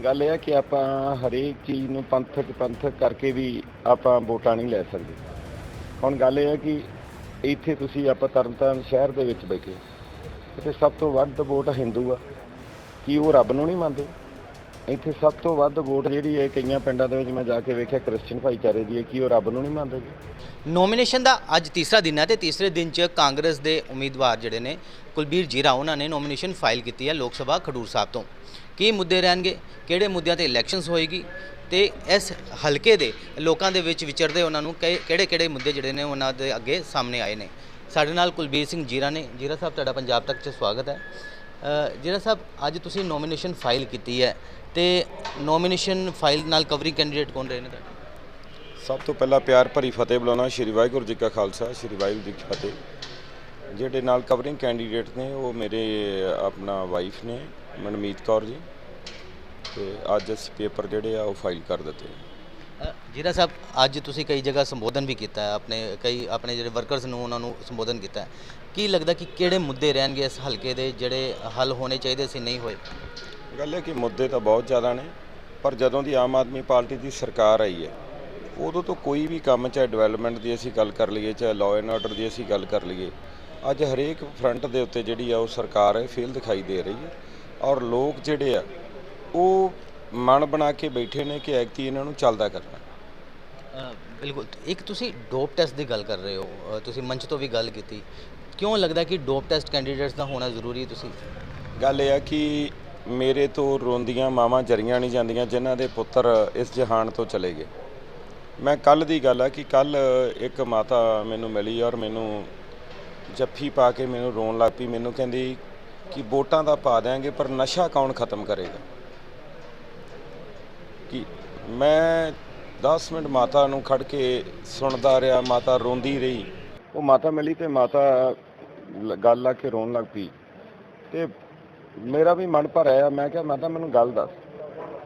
ਗੱਲ ਇਹ ਹੈ ਕਿ ਆਪਾਂ ਹਰੇਕ ਚੀਜ਼ ਨੂੰ ਪੰਥਕ ਪੰਥਕ ਕਰਕੇ ਵੀ ਆਪਾਂ ਵੋਟਾਂ ਨਹੀਂ ਲੈ ਸਕਦੇ। ਹੁਣ ਗੱਲ ਇਹ ਹੈ ਕਿ ਇੱਥੇ ਤੁਸੀਂ ਆਪਾਂ ਤਰਨਤਾਰਨ ਸ਼ਹਿਰ ਦੇ ਵਿੱਚ ਬੈਠੇ ਇੱਥੇ ਸਭ ਤੋਂ ਵੱਧ ਵੋਟ ਹਿੰਦੂ ਆ। ਕੀ ਉਹ ਰੱਬ ਨੂੰ ਨਹੀਂ ਮੰਨਦੇ? ਇੱਥੇ ਸਭ ਤੋਂ ਵੱਧ ਵੋਟ ਜਿਹੜੀ ਹੈ ਕਈਆਂ ਪਿੰਡਾਂ ਦੇ ਵਿੱਚ ਮੈਂ ਜਾ ਕੇ ਵੇਖਿਆ ਕ੍ਰਿਸਚੀਅਨ ਭਾਈਚਾਰੇ ਦੀ ਹੈ ਕੀ ਉਹ ਰੱਬ ਨੂੰ ਨਹੀਂ ਮੰਨਦੇ ਜੀ? ਨੋਮੀਨੇਸ਼ਨ ਦਾ ਅੱਜ ਤੀਸਰਾ ਦਿਨ ਹੈ ਤੇ ਤੀਸਰੇ ਦਿਨ 'ਚ ਕਾਂਗਰਸ ਦੇ ਉਮੀਦਵਾਰ ਜਿਹੜੇ ਨੇ ਕੁਲਬੀਰ ਜੀਰਾ, ਉਹਨਾਂ ਨੇ ਨੋਮੀਨੇਸ਼ਨ ਫਾਈਲ ਕੀਤੀ ਹੈ ਲੋਕ ਸਭਾ ਖਡੂਰ ਸਾਹਿਬ ਤੋਂ। ਕੀ ਮੁੱਦੇ ਰਹਿਣਗੇ, ਕਿਹੜੇ ਮੁੱਦਿਆਂ ਤੇ ਇਲੈਕਸ਼ਨਸ ਹੋਏਗੀ ਤੇ ਇਸ ਹਲਕੇ ਦੇ ਲੋਕਾਂ ਦੇ ਵਿੱਚ ਵਿਚਰਦੇ ਉਹਨਾਂ ਨੂੰ ਕਿਹੜੇ ਕਿਹੜੇ ਮੁੱਦੇ ਜਿਹੜੇ ਨੇ ਉਹਨਾਂ ਦੇ ਅੱਗੇ ਸਾਹਮਣੇ ਆਏ ਨੇ। ਸਾਡੇ ਨਾਲ ਕੁਲਬੀਰ ਸਿੰਘ ਜੀਰਾ ਨੇ। ਜੀਰਾ ਸਾਹਿਬ, ਤੁਹਾਡਾ ਪੰਜਾਬ ਤੱਕ 'ਚ ਸਵਾਗਤ ਹੈ। ਜੀਰਾ ਸਾਹਿਬ, ਅੱਜ ਤੁਸੀਂ ਨੋਮੀਨੇਸ਼ਨ ਫਾਈਲ ਕੀਤੀ ਹੈ ਤੇ ਨੋਮੀਨੇਸ਼ਨ ਫਾਈਲ ਨਾਲ ਕਵਰਿੰਗ ਕੈਂਡੀਡੇਟ ਕੌਣ ਰਹੇ ਨੇ ਤੁਹਾਡੇ? ਸਭ ਤੋਂ ਪਹਿਲਾਂ ਪਿਆਰ ਭਰੀ ਫਤਿਹ ਬੁਲਾਉਣਾ ਸ਼੍ਰੀ ਵਾਹਿਗੁਰੂ ਜੀ ਕਾ ਖਾਲਸਾ, ਸ਼੍ਰੀ ਵਾਹਿਗੁਰੂ ਜੀ ਕੀ ਫਤਿਹ। ਜਿਹੜੇ ਨਾਲ ਕਵਰਿੰਗ ਕੈਂਡੀਡੇਟ ਨੇ ਉਹ ਮੇਰੇ ਆਪਣਾ ਵਾਈਫ ਨੇ ਮਨਮੀਤ ਕੌਰ ਜੀ। ਤੇ ਅੱਜ ਅਸੀਂ ਪੇਪਰ ਜਿਹੜੇ ਆ ਉਹ ਫਾਈਲ ਕਰ ਦਿੱਤੇ ਜੀਰਾ ਸਾਹਿਬ ਅੱਜ ਤੁਸੀਂ ਕਈ ਜਗ੍ਹਾ ਸੰਬੋਧਨ ਵੀ ਕੀਤਾ ਹੈ ਆਪਣੇ ਕਈ ਆਪਣੇ ਜਿਹੜੇ ਵਰਕਰਸ ਨੂੰ ਉਹਨਾਂ ਨੂੰ ਸੰਬੋਧਨ ਕੀਤਾ ਕੀ ਲੱਗਦਾ ਕਿ ਕਿਹੜੇ ਮੁੱਦੇ ਰਹਿਣਗੇ ਇਸ ਹਲਕੇ ਦੇ ਜਿਹੜੇ ਹੱਲ ਹੋਣੇ ਚਾਹੀਦੇ ਸੀ ਨਹੀਂ ਹੋਏ? ਗੱਲ ਹੈ ਕਿ ਮੁੱਦੇ ਤਾਂ ਬਹੁਤ ਜ਼ਿਆਦਾ ਨੇ ਪਰ ਜਦੋਂ ਦੀ ਆਮ ਆਦਮੀ ਪਾਰਟੀ ਦੀ ਸਰਕਾਰ ਆਈ ਹੈ ਉਦੋਂ ਤੋਂ ਕੋਈ ਵੀ ਕੰਮ ਚਾਹੇ ਡਿਵੈਲਪਮੈਂਟ ਦੀ ਅਸੀਂ ਗੱਲ ਕਰ ਲਈਏ ਚਾਹੇ ਲਾਅ ਐਂਡ ਆਰਡਰ ਦੀ ਅਸੀਂ ਗੱਲ ਕਰ ਲਈਏ ਅੱਜ ਹਰੇਕ ਫਰੰਟ ਦੇ ਉੱਤੇ ਜਿਹੜੀ ਆ ਉਹ ਸਰਕਾਰ ਹੈ ਫੇਲ ਦਿਖਾਈ ਦੇ ਰਹੀ ਹੈ ਔਰ ਲੋਕ ਜਿਹੜੇ ਆ ਉਹ ਮਨ ਬਣਾ ਕੇ ਬੈਠੇ ਨੇ ਕਿ ਐਕਤੀ ਇਹਨਾਂ ਨੂੰ ਚੱਲਦਾ ਕਰਨਾ। ਬਿਲਕੁਲ। ਇੱਕ ਤੁਸੀਂ ਡੋਪ ਟੈਸਟ ਦੀ ਗੱਲ ਕਰ ਰਹੇ ਹੋ। ਤੁਸੀਂ ਮੰਚ ਤੋਂ ਵੀ ਗੱਲ ਕੀਤੀ। ਕਿਉਂ ਲੱਗਦਾ ਕਿ ਡੋਪ ਟੈਸਟ ਕੈਂਡੀਡੇਟਸ ਦਾ ਹੋਣਾ ਜ਼ਰੂਰੀ ਤੁਸੀਂ? ਗੱਲ ਇਹ ਆ ਕਿ ਮੇਰੇ ਤੋਂ ਰੋਂਦੀਆਂ ਮਾਵਾਂ ਜਰੀਆਂ ਨਹੀਂ ਜਾਂਦੀਆਂ ਜਿਨ੍ਹਾਂ ਦੇ ਪੁੱਤਰ ਇਸ ਜਹਾਨ ਤੋਂ ਚਲੇ ਗਏ। ਮੈਂ ਕੱਲ ਦੀ ਗੱਲ ਆ ਕਿ ਕੱਲ ਇੱਕ ਮਾਤਾ ਮੈਨੂੰ ਮਿਲੀ ਔਰ ਮੈਨੂੰ ਜੱਫੀ ਪਾ ਕੇ ਮੈਨੂੰ ਰੋਣ ਲੱਗ ਪਈ। ਮੈਨੂੰ ਕਹਿੰਦੀ ਕਿ ਵੋਟਾਂ ਦਾ ਪਾ ਦਿਆਂਗੇ, ਪਰ ਨਸ਼ਾ ਕੌਣ ਖਤਮ ਕਰੇਗਾ? ਕਿ ਮੈਂ 10 ਮਿੰਟ ਮਾਤਾ ਨੂੰ ਖੜ ਕੇ ਸੁਣਦਾ ਰਿਹਾ, ਮਾਤਾ ਰੋਂਦੀ ਰਹੀ। ਉਹ ਮਾਤਾ ਮਿਲੀ ਤੇ ਮਾਤਾ ਗੱਲ ਲਾ ਕੇ ਰੋਣ ਲੱਗ ਪਈ। ਤੇ ਮੇਰਾ ਵੀ ਮਨ ਭਰ ਆਇਆ ਮੈਂ ਕਿਹਾ, ਮਾਤਾ, ਮੈਨੂੰ ਗੱਲ ਦੱਸ।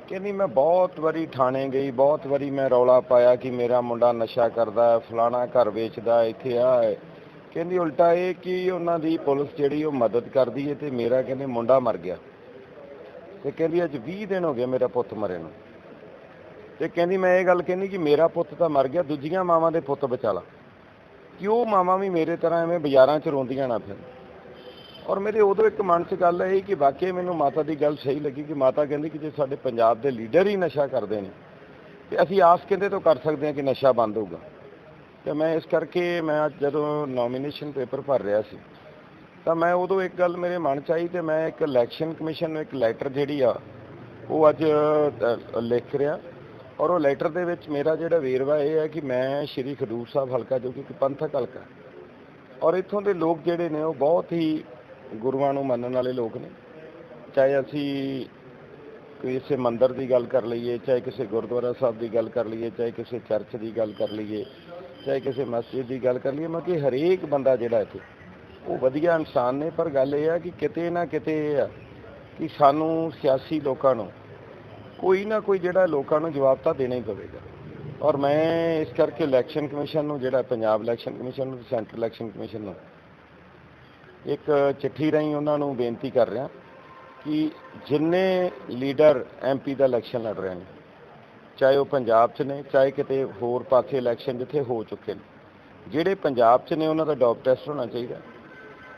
ਕਹਿੰਦੀ, ਮੈਂ ਬਹੁਤ ਵਾਰੀ ਥਾਣੇ ਗਈ, ਬਹੁਤ ਵਾਰੀ ਮੈਂ ਰੌਲਾ ਪਾਇਆ ਕਿ ਮੇਰਾ ਮੁੰਡਾ ਨਸ਼ਾ ਕਰਦਾ ਫਲਾਣਾ ਘਰ ਵੇਚਦਾ ਇੱਥੇ ਆ ਕਹਿੰਦੀ ਉਲਟਾ ਇਹ ਕਿ ਉਹਨਾਂ ਦੀ ਪੁਲਿਸ ਜਿਹੜੀ ਉਹ ਮਦਦ ਕਰਦੀ ਹੈ ਤੇ ਮੇਰਾ ਕਹਿੰਦੇ ਮੁੰਡਾ ਮਰ ਗਿਆ। ਤੇ ਕਹਿੰਦੀ ਅੱਜ 20 ਦਿਨ ਹੋ ਗਏ ਮੇਰਾ ਪੁੱਤ ਮਰੇ ਨੂੰ। ਤੇ ਕਹਿੰਦੀ ਮੈਂ ਇਹ ਗੱਲ ਕਹਿੰਦੀ ਕਿ ਮੇਰਾ ਪੁੱਤ ਤਾਂ ਮਰ ਗਿਆ, ਦੂਜੀਆਂ ਮਾਵਾਂ ਦੇ ਪੁੱਤ ਬਚਾ ਲਾ। ਕਿ ਉਹ ਮਾਵਾਂ ਵੀ ਮੇਰੇ ਤਰ੍ਹਾਂ ਐਵੇਂ ਬਾਜ਼ਾਰਾਂ 'ਚ ਰੋਂਦੀਆਂ ਨਾ ਫਿਰ ਔਰ ਮੇਰੇ ਉਦੋਂ ਇੱਕ ਮਨ 'ਚ ਗੱਲ ਇਹ ਕਿ ਵਾਕਈ ਮੈਨੂੰ ਮਾਤਾ ਦੀ ਗੱਲ ਸਹੀ ਲੱਗੀ ਕਿ ਮਾਤਾ ਕਹਿੰਦੀ ਕਿ ਜੇ ਸਾਡੇ ਪੰਜਾਬ ਦੇ ਲੀਡਰ ਹੀ ਨਸ਼ਾ ਕਰਦੇ ਨੇ, ਤੇ ਅਸੀਂ ਆਸ ਕਿੰਦੇ ਤੋਂ ਕਰ ਸਕਦੇ ਹਾਂ ਕਿ ਨਸ਼ਾ ਬੰਦ ਹੋਊਗਾ। ਤੇ ਮੈਂ ਇਸ ਕਰਕੇ ਮੈਂ ਅੱਜ ਜਦੋਂ ਨੋਮੀਨੇਸ਼ਨ ਪੇਪਰ ਭਰ ਰਿਹਾ ਸੀ, ਤਾਂ ਮੈਂ ਉਦੋਂ ਇੱਕ ਗੱਲ ਮੇਰੇ ਮਨ 'ਚ ਆਈ ਤੇ ਮੈਂ ਇੱਕ ਇਲੈਕਸ਼ਨ ਕਮਿਸ਼ਨ ਨੂੰ ਇੱਕ ਲੈਟਰ ਜਿਹੜੀ ਆ, ਉਹ ਅੱਜ ਲਿਖ ਰਿਹਾ। ਔਰ ਉਹ ਲੈਟਰ ਦੇ ਵਿੱਚ ਮੇਰਾ ਜਿਹੜਾ ਵੇਰਵਾ ਇਹ ਹੈ ਕਿ ਮੈਂ ਸ਼੍ਰੀ ਖਡੂਰ ਸਾਹਿਬ ਹਲਕਾ, ਜੋ ਕਿ ਪੰਥਕ ਹਲਕਾ ਔਰ ਇੱਥੋਂ ਦੇ ਲੋਕ ਜਿਹੜੇ ਨੇ ਉਹ ਬਹੁਤ ਹੀ ਗੁਰੂਆਂ ਨੂੰ ਮੰਨਣ ਵਾਲੇ ਲੋਕ ਨੇ। ਚਾਹੇ ਅਸੀਂ ਕਿਸੇ ਮੰਦਿਰ ਦੀ ਗੱਲ ਕਰ ਲਈਏ, ਚਾਹੇ ਕਿਸੇ ਗੁਰਦੁਆਰਾ ਸਾਹਿਬ ਦੀ ਗੱਲ ਕਰ ਲਈਏ, ਚਾਹੇ ਕਿਸੇ ਚਰਚ ਦੀ ਗੱਲ ਕਰ ਲਈਏ ਚਾਹੇ ਕਿਸੇ ਮਸਜਿਦ ਦੀ ਗੱਲ ਕਰ ਲਈਏ ਮਤਲਬ ਕਿ ਹਰੇਕ ਬੰਦਾ ਜਿਹੜਾ ਇੱਥੇ, ਉਹ ਵਧੀਆ ਇਨਸਾਨ ਨੇ, ਪਰ ਗੱਲ ਇਹ ਆ ਕਿ ਕਿਤੇ ਨਾ ਕਿਤੇ ਇਹ ਆ ਕਿ ਸਾਨੂੰ ਸਿਆਸੀ ਲੋਕਾਂ ਨੂੰ ਕੋਈ ਨਾ ਕੋਈ ਜਿਹੜਾ ਲੋਕਾਂ ਨੂੰ ਜਵਾਬ ਤਾਂ ਦੇਣਾ ਹੀ ਪਵੇਗਾ। ਔਰ ਮੈਂ ਇਸ ਕਰਕੇ ਇਲੈਕਸ਼ਨ ਕਮਿਸ਼ਨ ਨੂੰ, ਜਿਹੜਾ ਪੰਜਾਬ ਇਲੈਕਸ਼ਨ ਕਮਿਸ਼ਨ ਨੂੰ ਸੈਂਟਰ ਇਲੈਕਸ਼ਨ ਕਮਿਸ਼ਨ ਨੂੰ ਇੱਕ ਚਿੱਠੀ ਰਾਹੀਂ ਉਹਨਾਂ ਨੂੰ ਬੇਨਤੀ ਕਰ ਰਿਹਾ ਕਿ ਜਿੰਨੇ ਲੀਡਰ ਐਮਪੀ ਦਾ ਇਲੈਕਸ਼ਨ ਲੜ ਰਹੇ ਨੇ ਚਾਹੇ ਉਹ ਪੰਜਾਬ 'ਚ ਨੇ, ਚਾਹੇ ਕਿਤੇ ਹੋਰ ਪਾਸੇ ਇਲੈਕਸ਼ਨ ਜਿੱਥੇ ਹੋ ਚੁੱਕੇ ਨੇ। ਜਿਹੜੇ ਪੰਜਾਬ 'ਚ ਨੇ, ਉਹਨਾਂ ਦਾ ਡੋਪ ਟੈਸਟ ਹੋਣਾ ਚਾਹੀਦਾ।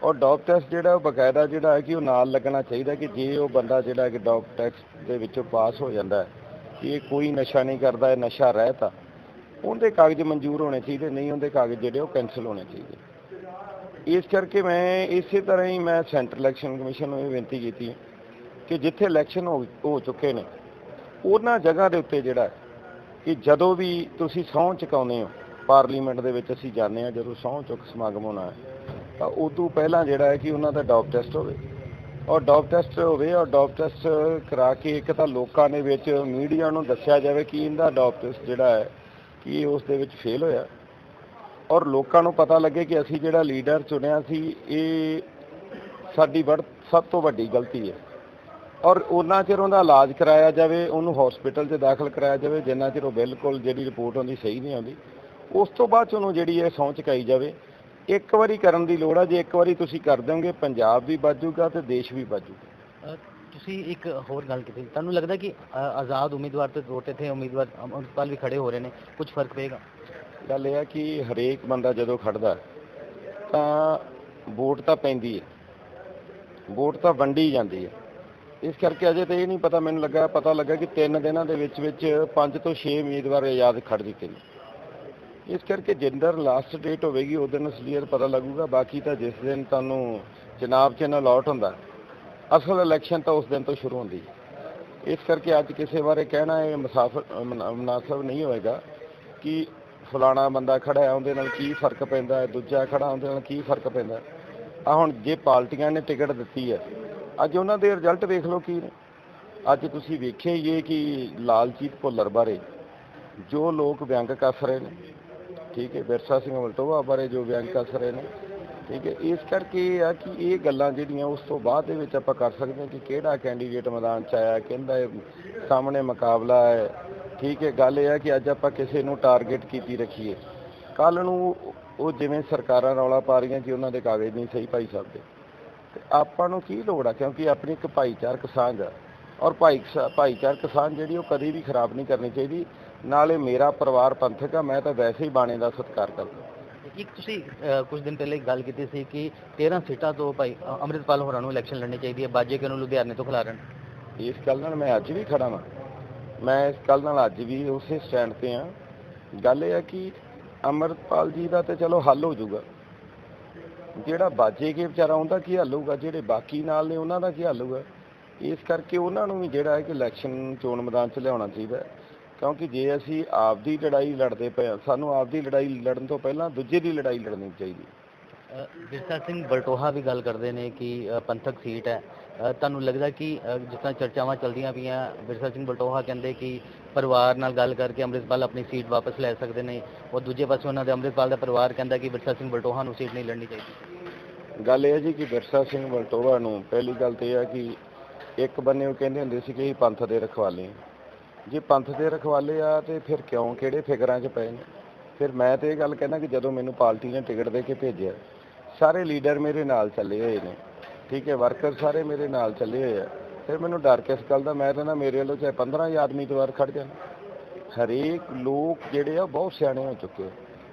ਔਰ ਡੋਪ ਟੈਸਟ ਜਿਹੜਾ, ਉਹ ਬਕਾਇਦਾ ਜਿਹੜਾ ਹੈ ਕਿ ਉਹ ਨਾਲ ਲੱਗਣਾ ਚਾਹੀਦਾ ਕਿ ਜੇ ਉਹ ਬੰਦਾ ਜਿਹੜਾ ਕਿ ਡੋਪ ਟੈਸਟ ਦੇ ਵਿੱਚੋਂ ਪਾਸ ਹੋ ਜਾਂਦਾ ਹੈ, ਕਿ ਇਹ ਕੋਈ ਨਸ਼ਾ ਨਹੀਂ ਕਰਦਾ, ਇਹ ਨਸ਼ਾ ਰਹਿਤਾ ਉਹਦੇ ਕਾਗਜ਼ ਮਨਜ਼ੂਰ ਹੋਣੇ ਚਾਹੀਦੇ, ਨਹੀਂ ਉਹਦੇ ਕਾਗਜ਼ ਜਿਹੜੇ, ਉਹ ਕੈਨਸਲ ਹੋਣੇ ਚਾਹੀਦੇ। ਇਸ ਕਰਕੇ ਮੈਂ ਇਸੇ ਤਰ੍ਹਾਂ ਹੀ ਮੈਂ ਸੈਂਟਰ ਇਲੈਕਸ਼ਨ ਕਮਿਸ਼ਨ ਨੂੰ ਇਹ ਬੇਨਤੀ ਕੀਤੀ ਕਿ ਜਿੱਥੇ ਇਲੈਕਸ਼ਨ ਹੋ ਹੋ ਚੁੱਕੇ ਨੇ ਉਹਨਾਂ ਜਗ੍ਹਾ ਦੇ ਉੱਤੇ ਜਿਹੜਾ ਕਿ ਜਦੋਂ ਵੀ ਤੁਸੀਂ ਸਹੁੰ ਚੁਕਾਉਂਦੇ ਹੋ, ਪਾਰਲੀਮੈਂਟ ਦੇ ਵਿੱਚ ਅਸੀਂ ਜਾਂਦੇ ਹਾਂ, ਜਦੋਂ ਸਹੁੰ ਚੁੱਕ ਸਮਾਗਮ ਹੋਣਾ ਹੈ, ਤਾਂ ਉਦੋਂ ਪਹਿਲਾਂ ਜਿਹੜਾ ਹੈ ਕਿ ਉਹਨਾਂ ਦਾ ਡੋਪ ਟੈਸਟ ਹੋਵੇ। ਔਰ ਡੋਪ ਟੈਸਟ ਹੋਵੇ ਔਰ ਡੋਪ ਟੈਸਟ ਕਰਾ ਕੇ ਇੱਕ ਤਾਂ ਲੋਕਾਂ ਦੇ ਵਿੱਚ, ਮੀਡੀਆ ਨੂੰ ਦੱਸਿਆ ਜਾਵੇ ਕਿ ਇਹਦਾ ਡੋਪ ਟੈਸਟ ਜਿਹੜਾ ਹੈ ਕਿ ਉਸ ਦੇ ਵਿੱਚ ਫੇਲ ਹੋਇਆ। ਔਰ ਲੋਕਾਂ ਨੂੰ ਪਤਾ ਲੱਗੇ ਕਿ ਅਸੀਂ ਜਿਹੜਾ ਲੀਡਰ ਚੁਣਿਆ ਸੀ, ਇਹ ਸਾਡੀ ਵੜ ਸਭ ਤੋਂ ਵੱਡੀ ਗਲਤੀ ਹੈ। ਔਰ ਉਹਨਾਂ ਚਿਰ ਉਹਦਾ ਇਲਾਜ ਕਰਾਇਆ ਜਾਵੇ ਉਹਨੂੰ ਹਸਪੀਟਲ 'ਚ ਦਾਖਲ ਕਰਾਇਆ ਜਾਵੇ ਜਿੰਨਾ ਚਿਰ ਉਹ ਬਿਲਕੁਲ ਜਿਹੜੀ ਰਿਪੋਰਟ ਉਹਦੀ ਸਹੀ ਨਹੀਂ ਆਉਂਦੀ ਉਸ ਤੋਂ ਬਾਅਦ 'ਚ ਉਹਨੂੰ ਜਿਹੜੀ ਇਹ ਸਹੁੰ ਚੁਕਾਈ ਜਾਵੇ। ਇੱਕ ਵਾਰੀ ਕਰਨ ਦੀ ਲੋੜ ਆ ਜੇ ਇੱਕ ਵਾਰੀ ਤੁਸੀਂ ਕਰ ਦਿਓਗੇ ਪੰਜਾਬ ਵੀ ਬਾਜੂਗਾ ਤੇ ਦੇਸ਼ ਵੀ ਬਾਜੂਗਾ ਅ, ਤੁਸੀਂ ਇੱਕ ਹੋਰ ਗੱਲ ਕੀਤੀ। ਤੁਹਾਨੂੰ ਲੱਗਦਾ ਕਿ ਆਜ਼ਾਦ ਉਮੀਦਵਾਰ ਤੇ ਵੋਟ ਇੱਥੇ ਉਮੀਦਵਾਰ ਅਮ- ਅੰਮ੍ਰਿਤਪਾਲ ਵੀ ਖੜੇ ਹੋ ਰਹੇ ਨੇ? ਕੁਝ ਫ਼ਰਕ ਪਏਗਾ? ਗੱਲ ਇਹ ਆ ਕਿ ਹਰੇਕ ਬੰਦਾ ਜਦੋਂ ਖੜਦਾ ਤਾਂ ਵੋਟ ਤਾਂ ਪੈਂਦੀ ਹੈ। ਵੋਟ ਤਾਂ ਵੰਡੀ ਜਾਂਦੀ ਹੈ। ਇਸ ਕਰਕੇ ਅਜੇ ਤਾਂ ਇਹ ਨਹੀਂ ਪਤਾ ਮੈਨੂੰ ਲੱਗਾ, ਪਤਾ ਲੱਗਾ ਕਿ ਤਿੰਨ ਦਿਨਾਂ ਦੇ ਵਿੱਚ ਵਿੱਚ 5 ਤੋਂ 6 ਉਮੀਦਵਾਰ ਆਜ਼ਾਦ ਖੜ ਦਿੱਤੇ ਨੇ। ਇਸ ਕਰਕੇ ਜਿੰਦਰ ਲਾਸਟ ਡੇਟ ਹੋਵੇਗੀ, ਉਹ ਦਿਨ ਅਸਲੀਅਤ ਪਤਾ ਲੱਗੂਗਾ। ਬਾਕੀ ਤਾਂ ਜਿਸ ਦਿਨ ਤੁਹਾਨੂੰ ਚੁਣਾਵ ਚਿੰਨ੍ਹ ਅਲਾਟ ਹੁੰਦਾ, ਅਸਲ ਇਲੈਕਸ਼ਨ ਤਾਂ ਉਸ ਦਿਨ ਤੋਂ ਸ਼ੁਰੂ ਹੁੰਦੀ ਇਸ ਕਰਕੇ ਅੱਜ ਕਿਸੇ ਬਾਰੇ ਕਹਿਣਾ ਇਹ ਮੁਸਾਫਰ ਮਨਾ- ਮੁਨਾਸਬ ਨਹੀਂ ਹੋਏਗਾ ਕਿ ਫਲਾਣਾ ਬੰਦਾ ਖੜਾ ਹੈ, ਉਹਦੇ ਨਾਲ ਕੀ ਫ਼ਰਕ ਪੈਂਦਾ ਹੈ, ਦੂਜਾ ਖੜਾ ਉਹਦੇ ਨਾਲ ਕੀ ਫ਼ਰਕ ਪੈਂਦਾ ਆ ਹੁਣ ਜੇ ਪਾਰਟੀਆਂ ਨੇ ਟਿਕਟ ਦਿੱਤੀ ਹੈ ਅੱਜ ਉਹਨਾਂ ਦੇ ਰਿਜ਼ਲਟ ਵੇਖ ਲਓ ਕੀ ਨੇ। ਅੱਜ ਤੁਸੀਂ ਵੇਖਿਆ ਹੀ ਇਹ ਕਿ ਲਾਲਜੀਤ ਭੁੱਲਰ ਬਾਰੇ ਜੋ ਲੋਕ ਵਿਅੰਗ ਕੱਸ ਰਹੇ ਨੇ, ਠੀਕ ਹੈ ਵਿਰਸਾ ਸਿੰਘ ਮਲਟੋਆ ਬਾਰੇ ਜੋ ਵਿਅੰਗ ਕੱਸ ਰਹੇ ਨੇ, ਠੀਕ ਹੈ, ਇਸ ਕਰਕੇ ਇਹ ਆ ਕਿ ਇਹ ਗੱਲਾਂ ਜਿਹੜੀਆਂ ਉਸ ਤੋਂ ਬਾਅਦ ਦੇ ਵਿੱਚ ਆਪਾਂ ਕਰ ਸਕਦੇ ਹਾਂ ਕਿ ਕਿਹੜਾ ਕੈਂਡੀਡੇਟ ਮੈਦਾਨ 'ਚ ਆਇਆ, ਕਹਿੰਦਾ ਸਾਹਮਣੇ ਮੁਕਾਬਲਾ ਹੈ, ਠੀਕ ਹੈ, ਗੱਲ ਇਹ ਆ ਕਿ ਅੱਜ ਆਪਾਂ ਕਿਸੇ ਨੂੰ ਟਾਰਗੇਟ ਕੀਤੀ ਰੱਖੀਏ। ਕੱਲ ਨੂੰ ਉਹ ਜਿਵੇਂ ਸਰਕਾਰਾਂ ਰੌਲਾ ਪਾ ਰਹੀਆਂ ਕਿ ਉਹਨਾਂ ਦੇ ਕਾਗਜ਼ ਨਹੀਂ ਸਹੀ ਪਾਈ ਸਕਦੇ। ਤੇ ਆਪਾਂ ਨੂੰ ਕੀ ਲੋੜ ਆ? ਕਿਉਂਕਿ ਆਪਣੀ ਇੱਕ ਭਾਈਚਾਰਕ ਸਾਂਝ ਆ। ਔਰ ਭਾਈ ਭਾਈਚਾਰਕ ਸਾਂਝ ਜਿਹੜੀ ਉਹ ਕਦੀ ਵੀ ਖਰਾਬ ਨਹੀਂ ਕਰਨੀ ਚਾਹੀਦੀ। ਨਾਲੇ ਮੇਰਾ ਪਰਿਵਾਰ ਪੰਥਕ ਆ ਮੈਂ ਤਾਂ ਵੈਸੇ ਹੀ ਬਾਣੇ ਦਾ ਸਤਿਕਾਰ ਕਰਦਾ। ਇੱਕ ਤੁਸੀਂ ਕੁਝ ਦਿਨ ਪਹਿਲੇ ਗੱਲ ਕੀਤੀ ਸੀ ਕਿ 13 ਸੀਟਾਂ ਤੋਂ ਭਾਈ ਅੰਮ੍ਰਿਤਪਾਲ ਹੋਰਾਂ ਨੂੰ ਇਲੈਕਸ਼ਨ ਲੜਨੀ ਚਾਹੀਦੀ ਹੈ। ਬਾਜੇ ਕਿ ਨੂੰ ਲੁਧਿਆਣੇ ਤੋਂ ਖਿਲਾਰਨ? ਇਸ ਗੱਲ ਨਾਲ ਮੈਂ ਅੱਜ ਵੀ ਖੜਾ ਵਾਂ। ਮੈਂ ਇਸ ਗੱਲ ਨਾਲ ਅੱਜ ਵੀ ਉਸੇ ਸਟੈਂਡ ਤੇ ਆ। ਗੱਲ ਇਹ ਆ ਕਿ ਅਮਰਪਾਲ ਜੀ ਦਾ ਤੇ ਚਲੋ ਹੱਲ ਹੋ ਜਾਊਗਾ। ਜਿਹੜਾ ਬਾਜੇ ਕੇ ਵਿਚਾਰਾ ਉਹਦਾ ਕੀ ਹੱਲ ਹੋਊਗਾ? ਜਿਹੜੇ ਬਾਕੀ ਨਾਲ ਨੇ ਉਹਨਾਂ ਦਾ ਕੀ ਹੱਲ ਹੋਊਗਾ? ਇਸ ਕਰਕੇ ਉਹਨਾਂ ਨੂੰ ਵੀ ਜਿਹੜਾ ਹੈ ਕਿ ਇਲੈਕਸ਼ਨ ਚੋਣ ਮੈਦਾਨ 'ਚ ਲਿਆਉਣਾ ਚਾਹੀਦਾ ਕਿਉਂਕਿ ਜੇ ਅਸੀਂ ਆਪਦੀ ਲੜਾਈ ਲੜਦੇ ਪਏ ਸਾਨੂੰ ਆਪਦੀ ਲੜਾਈ ਲੜਨ ਤੋਂ ਪਹਿਲਾਂ ਦੂਜੇ ਦੀ ਲੜਾਈ ਲੜਨੀ ਚਾਹੀਦੀ ਵਿਰਸਾ ਸਿੰਘ ਬਲਟੋਹਾ ਵੀ ਗੱਲ ਕਰਦੇ ਨੇ ਕਿ ਪੰਥਕ ਸੀਟ ਹੈ। ਤੁਹਾਨੂੰ ਲੱਗਦਾ ਕਿ ਜਿਸ ਤਰ੍ਹਾਂ ਚਰਚਾਵਾਂ ਚੱਲਦੀਆਂ ਪਈਆਂ ਵਿਰਸਾ ਸਿੰਘ ਬਲਟੋਹਾ ਕਹਿੰਦੇ ਕਿ ਪਰਿਵਾਰ ਨਾਲ ਗੱਲ ਕਰਕੇ ਅੰਮ੍ਰਿਤਪਾਲ ਆਪਣੀ ਸੀਟ ਵਾਪਸ ਲੈ ਸਕਦੇ ਨੇ। ਉਹ ਦੂਜੇ ਪਾਸੇ ਉਹਨਾਂ ਦੇ ਅੰਮ੍ਰਿਤਪਾਲ ਦਾ ਪਰਿਵਾਰ ਕਹਿੰਦਾ ਕਿ ਵਿਰਸਾ ਸਿੰਘ ਬਲਟੋਹਾ ਨੂੰ ਸੀਟ ਨਹੀਂ ਲੜਨੀ ਚਾਹੀਦੀ। ਗੱਲ ਇਹ ਹੈ ਜੀ ਕਿ ਵਿਰਸਾ ਸਿੰਘ ਬਲਟੋਹਾ ਨੂੰ ਪਹਿਲੀ ਗੱਲ ਤੇ ਇਹ ਹੈ ਕਿ ਇੱਕ ਬੰਨੇ ਉਹ ਕਹਿੰਦੇ ਹੁੰਦੇ ਸੀ ਕਿ ਇਹ ਪੰਥ ਦੇ ਰਖਵਾਲੇ ਜੇ ਪੰਥ ਦੇ ਰਖਵਾਲੇ ਆ ਤੇ ਫਿਰ ਕਿਉਂ, ਕਿਹੜੇ ਫਿਕਰਾਂ 'ਚ ਪਏ ਨੇ? ਫਿਰ ਮੈਂ ਤੇ ਇਹ ਗੱਲ ਕਹਿੰਦਾ ਕਿ ਜਦੋਂ ਮੈਨੂੰ ਪਾਰਟੀ ਨੇ ਟਿਕਟ ਦੇ ਕੇ ਭੇਜਿਆ ਸਾਰੇ ਲੀਡਰ ਮੇਰੇ ਨਾਲ ਚੱਲੇ ਹੋਏ ਨੇ। ਠੀਕ ਹੈ ਵਰਕਰ ਸਾਰੇ ਮੇਰੇ ਨਾਲ ਚੱਲੇ ਹੋਏ ਆ। ਫਿਰ ਮੈਨੂੰ ਡਰ ਕਿਸ ਗੱਲ ਦਾ? ਮੈਂ ਤਾਂ ਨਾ ਮੇਰੇ ਵੱਲੋਂ ਚਾਹੇ 15 ਆਦਮੀ ਤੋਂ ਵਾਰ ਖੜ ਜਾਣ। ਹਰੇਕ ਲੋਕ ਜਿਹੜੇ ਆ ਉਹ ਬਹੁਤ ਸਿਆਣੇ ਹੋ ਚੁੱਕੇ ਆ।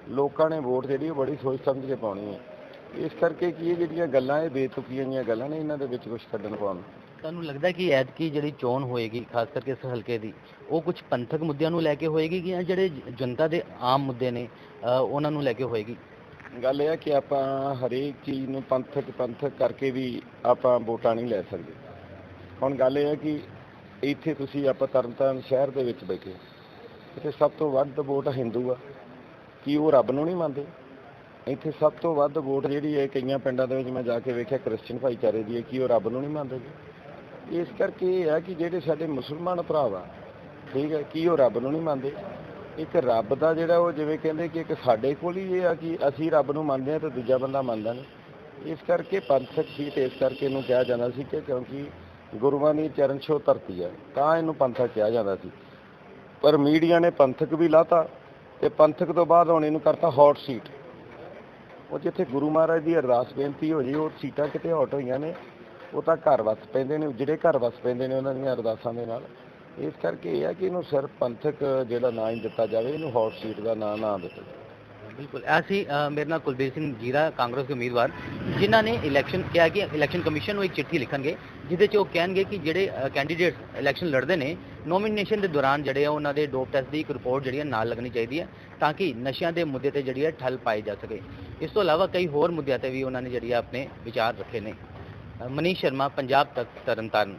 ਲੋਕਾਂ ਨੇ ਵੋਟ ਜਿਹੜੀ ਉਹ ਬੜੀ ਸੋਚ ਸਮਝ ਕੇ ਪਾਉਣੀ ਹੈ ਇਸ ਕਰਕੇ ਕੀ ਇਹ ਜਿਹੜੀਆਂ ਗੱਲਾਂ, ਇਹ ਬੇਤੁਕੀਆਂ ਦੀਆਂ ਗੱਲਾਂ ਨੇ, ਇਹਨਾਂ ਦੇ ਵਿੱਚ ਕੁਝ ਕੱਢਣ ਪਾਉਣ। ਤੁਹਾਨੂੰ ਲੱਗਦਾ ਕਿ ਐਤਕੀ ਜਿਹੜੀ ਚੋਣ ਹੋਏਗੀ, ਖਾਸ ਕਰਕੇ ਇਸ ਹਲਕੇ ਦੀ, ਉਹ ਕੁਝ ਪੰਥਕ ਮੁੱਦਿਆਂ ਨੂੰ ਲੈ ਕੇ ਹੋਏਗੀ ਜਾਂ ਜਿਹੜੇ ਜਨਤਾ ਦੇ ਆਮ ਮੁੱਦੇ ਨੇ ਉਹਨਾਂ ਨੂੰ ਲੈ ਕੇ ਹੋਏਗੀ? ਗੱਲ ਇਹ ਹੈ ਕਿ ਆਪਾਂ ਹਰੇਕ ਚੀਜ਼ ਨੂੰ ਪੰਥਕ ਪੰਥਕ ਕਰਕੇ ਵੀ ਆਪਾਂ ਵੋਟਾਂ ਨਹੀਂ ਲੈ ਸਕਦੇ। ਹੁਣ ਗੱਲ ਇਹ ਹੈ ਕਿ ਇੱਥੇ ਤੁਸੀਂ ਆਪਾਂ ਤਰਨਤਾਰਨ ਸ਼ਹਿਰ ਦੇ ਵਿੱਚ ਬੈਠੇ ਇੱਥੇ ਸਭ ਤੋਂ ਵੱਧ ਵੋਟ ਹਿੰਦੂ ਆ। ਕੀ ਉਹ ਰੱਬ ਨੂੰ ਨਹੀਂ ਮੰਨਦੇ? ਇੱਥੇ ਸਭ ਤੋਂ ਵੱਧ ਵੋਟ ਜਿਹੜੀ ਹੈ ਕਈਆਂ ਪਿੰਡਾਂ ਦੇ ਵਿੱਚ ਮੈਂ ਜਾ ਕੇ ਵੇਖਿਆ ਕ੍ਰਿਸਚੀਅਨ ਭਾਈਚਾਰੇ ਦੀ ਹੈ, ਕੀ ਉਹ ਰੱਬ ਨੂੰ ਨਹੀਂ ਮੰਨਦੇ ਜੀ? ਇਸ ਕਰਕੇ ਇਹ ਹੈ ਕਿ ਜਿਹੜੇ ਸਾਡੇ ਮੁਸਲਮਾਨ ਭਰਾ ਵਾ ਠੀਕ ਹੈ, ਕੀ ਉਹ ਰੱਬ ਨੂੰ ਨਹੀਂ ਮੰਨਦੇ? ਇੱਕ ਰੱਬ ਦਾ ਜਿਹੜਾ ਉਹ ਜਿਵੇਂ ਕਹਿੰਦੇ ਕਿ ਇੱਕ ਸਾਡੇ ਕੋਲ ਹੀ ਇਹ ਆ ਕਿ ਅਸੀਂ ਰੱਬ ਨੂੰ ਮੰਨਦੇ ਹਾਂ ਤੇ ਦੂਜਾ ਬੰਦਾ ਮੰਨਦਾ ਨਹੀਂ। ਇਸ ਕਰਕੇ ਪੰਥਕ ਸੀਟ ਇਸ ਕਰਕੇ ਇਹਨੂੰ ਕਿਹਾ ਜਾਂਦਾ ਸੀ ਕਿ ਕਿਉਂਕਿ ਗੁਰੂਆਂ ਦੀ ਚਰਨ ਛੋਹ ਧਰਤੀ ਹੈ ਤਾਂ ਇਹਨੂੰ ਪੰਥਕ ਕਿਹਾ ਜਾਂਦਾ ਸੀ। ਪਰ ਮੀਡੀਆ ਨੇ ਪੰਥਕ ਵੀ ਲਾਤਾ ਤੇ ਪੰਥਕ ਤੋਂ ਬਾਅਦ ਹੁਣ ਇਹਨੂੰ ਕਰਤਾ ਹੌਟ ਸੀਟ। ਉਹ ਜਿੱਥੇ ਗੁਰੂ ਮਹਾਰਾਜ ਦੀ ਅਰਦਾਸ ਬੇਨਤੀ ਹੋ ਜੀ ਉਹ ਸੀਟਾਂ ਕਿਤੇ ਹੌਟ ਹੋਈਆਂ ਨੇ, ਉਹ ਤਾਂ ਘਰ ਵਸ ਪੈਂਦੇ ਨੇ, ਜਿਹੜੇ ਘਰ ਵਸ ਪੈਂਦੇ ਨੇ ਉਹਨਾਂ ਦੀਆਂ ਅਰਦਾਸਾਂ ਦੇ ਨਾਲ। ਇਸ ਕਰਕੇ ਇਹ ਹੈ ਕਿ ਇਹਨੂੰ ਸਿਰਫ ਪੰਥਕ ਜਿਹੜਾ ਨਾਂ ਹੀ ਦਿੱਤਾ ਜਾਵੇ, ਇਹਨੂੰ ਹੌਟ ਸੀਟ ਦਾ ਨਾਂ ਨਾ ਦਿੱਤਾ ਜਾਵੇ। ਬਿਲਕੁਲ। ਐਸੀ ਮੇਰੇ ਨਾਲ ਕੁਲਬੀਰ ਸਿੰਘ ਜੀਰਾ, ਕਾਂਗਰਸ ਦੇ ਉਮੀਦਵਾਰ, ਜਿਨ੍ਹਾਂ ਨੇ ਇਲੈਕਸ਼ਨ ਕਿਹਾ ਕਿ ਇਲੈਕਸ਼ਨ ਕਮਿਸ਼ਨ ਨੂੰ ਇੱਕ ਚਿੱਠੀ ਲਿਖਣਗੇ, ਜਿਹਦੇ 'ਚ ਉਹ ਕਹਿਣਗੇ ਕਿ ਜਿਹੜੇ ਕੈਂਡੀਡੇਟਸ ਇਲੈਕਸ਼ਨ ਲੜਦੇ ਨੇ ਨੋਮੀਨੇਸ਼ਨ ਦੇ ਦੌਰਾਨ ਜਿਹੜੇ ਆ ਉਹਨਾਂ ਦੇ ਡੋਪ ਟੈਸਟ ਦੀ ਇੱਕ ਰਿਪੋਰਟ ਜਿਹੜੀ ਹੈ ਨਾਲ ਲੱਗਣੀ ਚਾਹੀਦੀ ਹੈ ਤਾਂ ਕਿ ਨਸ਼ਿਆਂ ਦੇ ਮੁੱਦੇ ਤੇ ਜਿਹੜੀ ਹੈ ਠੱਲ ਪਾਈ ਜਾ ਸਕੇ। ਇਸ ਤੋਂ ਇਲਾਵਾ ਕਈ ਹੋਰ ਮੁੱਦਿਆਂ ਤੇ ਵੀ ਉਹਨਾਂ ਨੇ ਜਿਹੜੀ ਹੈ ਆਪਣੇ ਵਿਚਾਰ ਰੱਖੇ ਨੇ। ਮਨੀਸ਼ ਸ਼ਰਮਾ, ਪੰਜਾਬ ਤੱਕ ਤਰਨਤਾਰਨ।